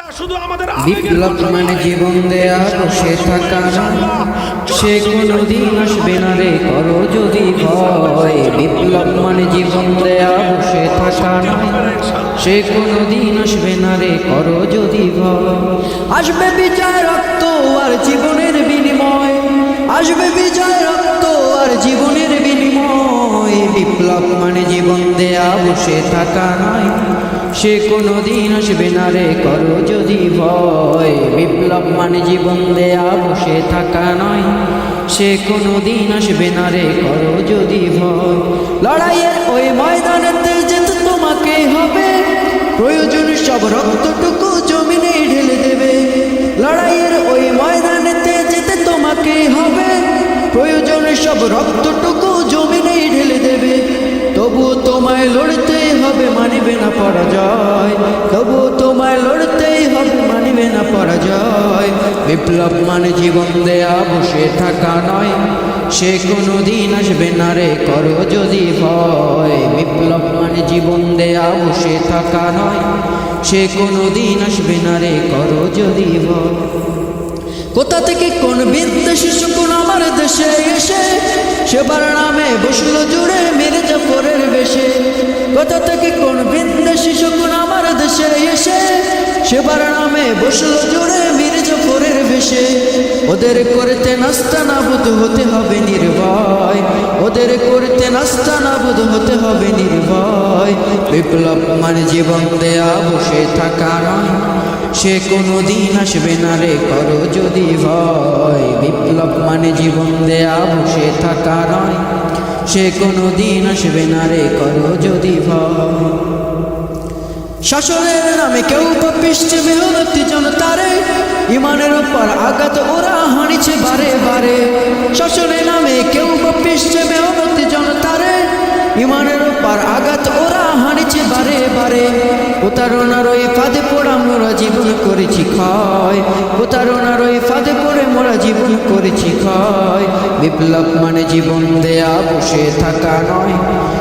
এটা শুধু আমাদের বিপ্লব মানে জীবন দেয়া বসে থাকা সে কোনো দিন আসবে না রে করো যদি ভয়। বিপ্লব মানে জীবন দেয়া বসে থাকা সে কোনো দিন আসবে না রে করো যদি ভয়। আসবে বিচার রক্ত আর জীবনের বিনিময়। আসবে বিচার রক্ত আর জীবনের বিনিময়। বিপ্লব মানে জীবন দেয়া বসে থাকা নয়। সে কোনো দিন আসবে না রে, করো যদি ভয়। বিপ্লব মানে জীবন দেয়া, বসে থাকা নয়। সে কোনো দিন আসবে না রে, করো যদি ভয়। লড়াইয়ের ওই ময়দানেতে যেতে তোমাকে হবে। প্রয়োজন সব রক্তটুকু জমিনে ঢেলে দেবে। লড়াইয়ের ওই ময়দানেতে যেতে তোমাকে হবে। প্রয়োজন সব রক্তটুকু জমিনে ঢেলে দেবে। তবু তোমায় লড়তেই হবে মানিবে না পরাজয়। তবু তোমায় লড়তেই হবে, মানিবে না পরাজয়। বিপ্লব মানে জীবন দেয়া, বসে থাকা নয়। সে কোনো দিন আসবে না রে, করো যদি ভয়। বিপ্লব মানে জীবন দেয়া, বসে থাকা নয়। সে কোনো দিন আসবে না রে, করো যদি ভয়। কোথা থেকে কোন বিদ্বেষী শকুন আমার দেশে এসে? সেবার নামে বসল জুড়ে দেশে এসে সেবার নামে বসল জুড়ে মেরে জাফরের বেশে ওদের করতে নাস্তা নাবুদ হতে হবে নির্ভয়। ওদের করতে নাস্তা নাবুদ হতে হবে নির্ভয়। বিপ্লব মানে জীবন দেয়া বসে থাকা নয়। সে কোনো দিন আসবে না রে, করো যদি ভয়। বিপ্লব মানে জীবন দেয়া বসে থাকা নয়। সে কোনো দিন আসবে না রে, করো যদি ভয়। শাসনের নামে কেউ পাপিষ্ট মেহনতি জনতারে, ইমানের উপর আঘাত ওরা হানিছে বারে বারে। শাসনের নামে কেউ পাপিষ্ট মেহনতি জনতারে, ইমানের উপর আঘাত ওরা হানিছে বারে বারে। প্রতারণার ওই ফাঁদে পড়া মোরা জীবন করেছি ক্ষয়। প্রতারণার ওই ফাঁদে পড়ে মোরা জীবন করেছি ক্ষয়। বিপ্লব মানে জীবন দেয়া, বসে থাকা নয়।